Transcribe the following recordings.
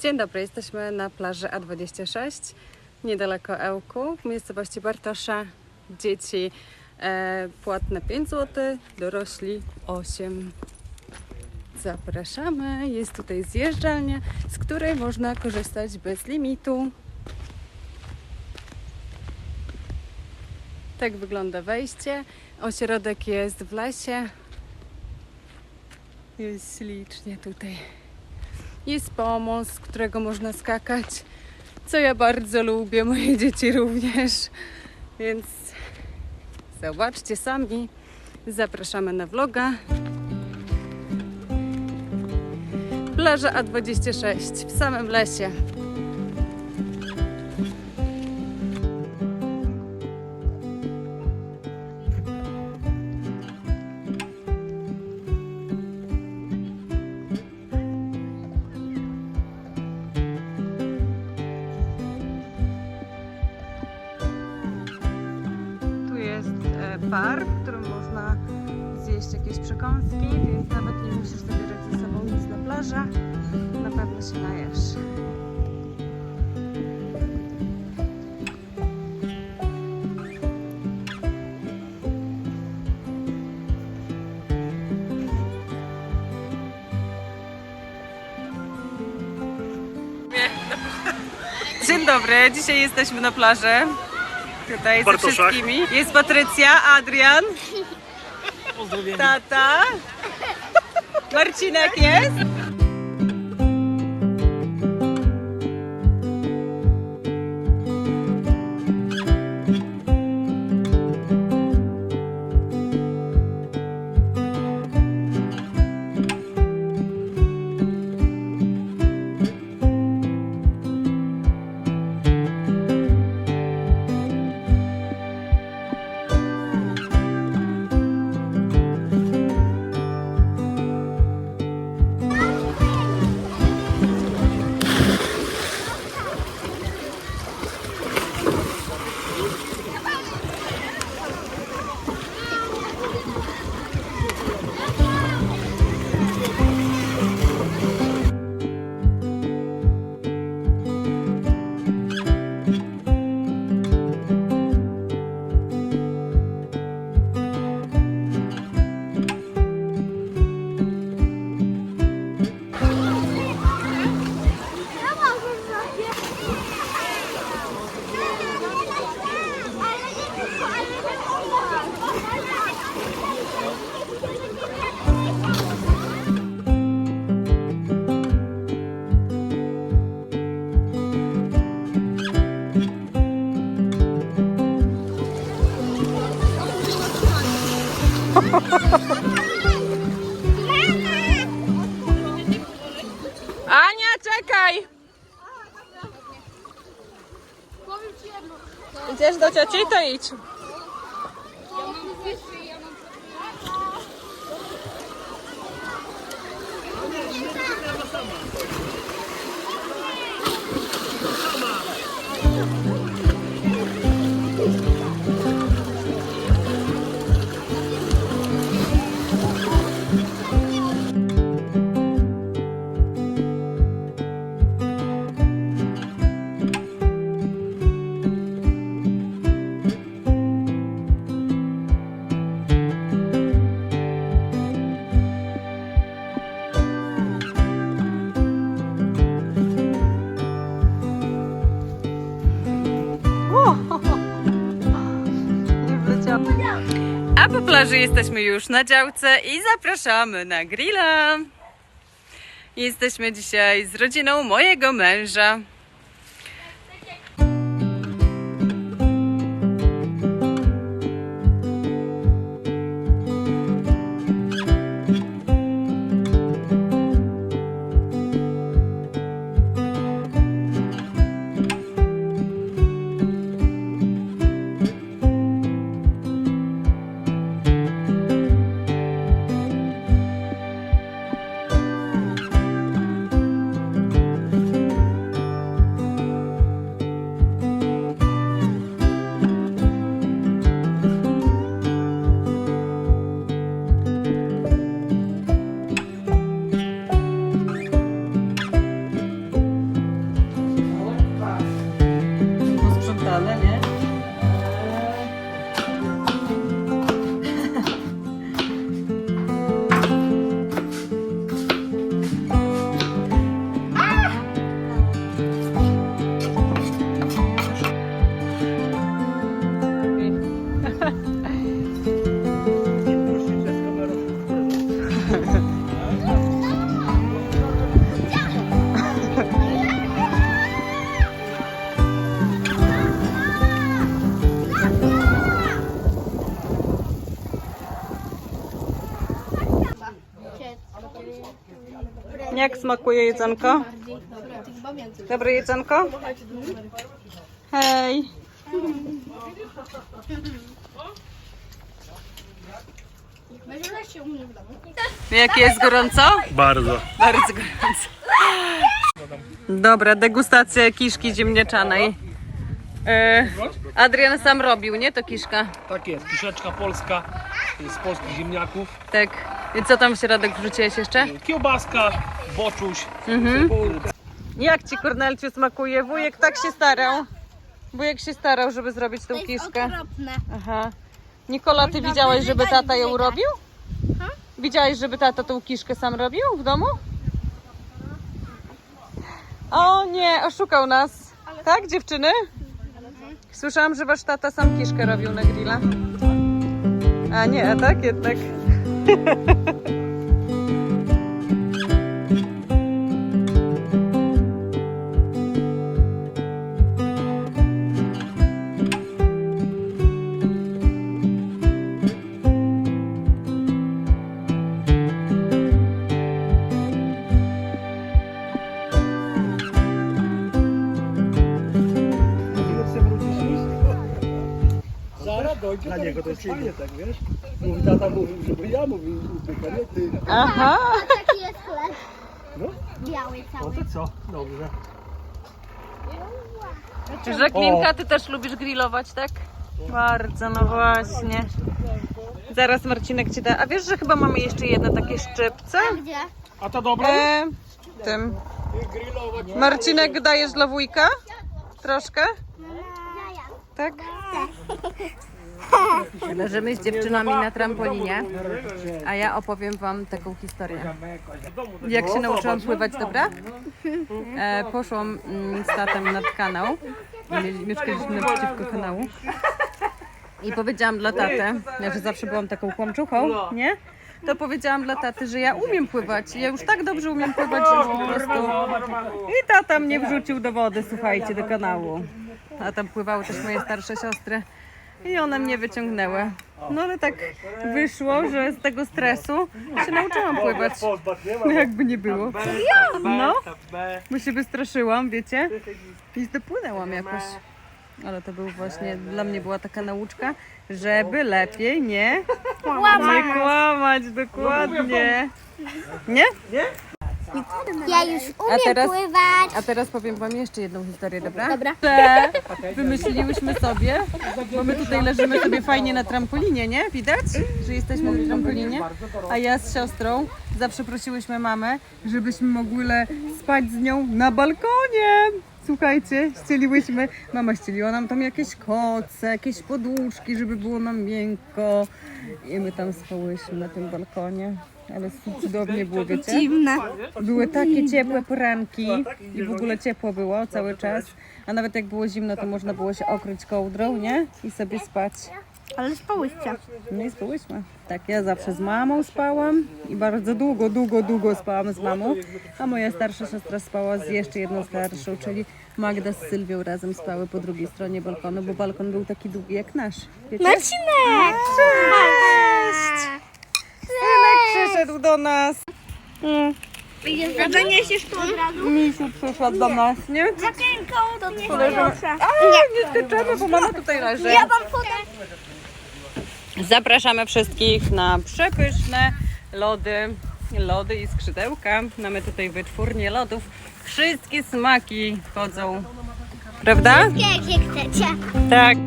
Dzień dobry, jesteśmy na plaży A26, niedaleko Ełku, w miejscowości Bartosza. Dzieci e, płatne 5 zł, dorośli 8. Zapraszamy. Jest tutaj zjeżdżalnia, z której można korzystać bez limitu. Tak wygląda wejście. Ośrodek jest w lesie. Jest ślicznie tutaj. Jest pomost, z którego można skakać, co ja bardzo lubię, moje dzieci również. Więc zobaczcie sami. Zapraszamy na vloga. Plaża A26 w samym lesie. Bar, w którym można zjeść jakieś przekąski, więc nawet nie musisz zabierać ze sobą nic na plażę. Na pewno się najesz. Dzień dobry, dzisiaj jesteśmy na plaży. Tutaj ze wszystkimi. Jest Patrycja, Adrian, Pozdrowienia. tata. Marcinek jest. Ania, czekaj! Idziesz do cioci, to idź. Nie A po plaży jesteśmy już na działce i zapraszamy na grilla. Jesteśmy dzisiaj z rodziną mojego męża. Jak smakuje jedzonko? Dobre jedzonko? Hej. Jakie jest gorąco? Bardzo. Bardzo gorąco. Dobra, degustacja kiszki ziemniaczanej. E, Adrian sam robił, nie? To kiszka. Tak jest, kiszeczka polska z polskich ziemniaków. Tak. I co tam w środek wrzuciłeś jeszcze? Kiełbaska, boczuś, Mhm. cebulka. Jak ci Kornelciu smakuje? Wujek tak się starał. Wujek się starał, żeby zrobić tą To jest kiszkę. okropne. Aha. Nikola, ty widziałeś, żeby tata ją robił? Widziałeś, żeby tata tą kiszkę sam robił w domu? O nie, oszukał nas. Tak, dziewczyny? Słyszałam, że wasz tata sam kiszkę robił na grilla. A nie, a tak jednak. Dla niego to jest fajnie, tak wiesz? Mówi, tata mówił, żeby ja mówił, upyka, nie ty. Aha. Taki jest chleb. No, Biały no cały. to co? Dobrze. Żaklinka, ty też lubisz grillować, tak? Bardzo, no właśnie. Zaraz Marcinek ci da. A wiesz, że chyba mamy jeszcze jedne takie szczypce? Gdzie? A to dobre? E, tym. Marcinek, dajesz dla wujka? Troszkę? Jaja. Tak? Leżymy z dziewczynami na trampolinie, a ja opowiem wam taką historię. Jak się nauczyłam pływać, dobra? E, poszłam mm, z tatem nad kanał. Mieszkaliśmy naprzeciwko kanału. I powiedziałam dla taty, ja że zawsze byłam taką kłamczuchą, nie? To powiedziałam dla taty, że ja umiem pływać. Ja już tak dobrze umiem pływać, że po prostu... I tata mnie wrzucił do wody, słuchajcie, do kanału. A tam pływały też moje starsze siostry. I one mnie wyciągnęły. No ale tak wyszło, że z tego stresu się nauczyłam pływać. No jakby nie było. No, bo się wystraszyłam, wiecie? I dopłynęłam jakoś. Ale to był właśnie, dla mnie była taka nauczka, żeby lepiej nie, nie kłamać, dokładnie. Nie? Ja już umiem teraz- pływać. A teraz powiem wam jeszcze jedną historię, dobra? Dobra. Że wymyśliłyśmy sobie, bo my tutaj leżymy sobie fajnie na trampolinie, nie? Widać, że jesteśmy na trampolinie. A ja z siostrą zawsze prosiłyśmy mamę, żebyśmy mogły le- spać z nią na balkonie. Słuchajcie, ścieliłyśmy, mama ścieliła nam tam jakieś koce, jakieś poduszki, żeby było nam miękko. I my tam spałyśmy na tym balkonie. Ale cudownie było, wiecie? Dziwne. Były takie ciepłe poranki i w ogóle ciepło było cały czas. A nawet jak było zimno, to można było się okryć kołdrą, nie? I sobie spać. Ale spałyście. I spałyśmy. Tak, ja zawsze z mamą spałam i bardzo długo, długo, długo spałam z mamą. A moja starsza siostra spała z jeszcze jedną starszą, czyli Magda z Sylwią razem spały po drugiej stronie balkonu, bo balkon był taki długi jak nasz. Wiecie? Marcinek! Cześć! Synek przyszedł do nas. A zaniesiesz to od razu? Misiu przyszedł do nas, nie? Zakręką to nie A, nie tyczemy, bo mama tutaj leży. Ja mam fotę. Zapraszamy wszystkich na przepyszne lody, lody i skrzydełka. Mamy tutaj wytwórnię lodów. Wszystkie smaki wchodzą. Prawda? Jakie chcecie? Tak.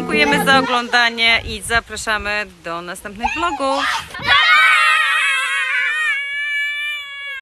Dziękujemy za oglądanie i zapraszamy do następnych vlogów.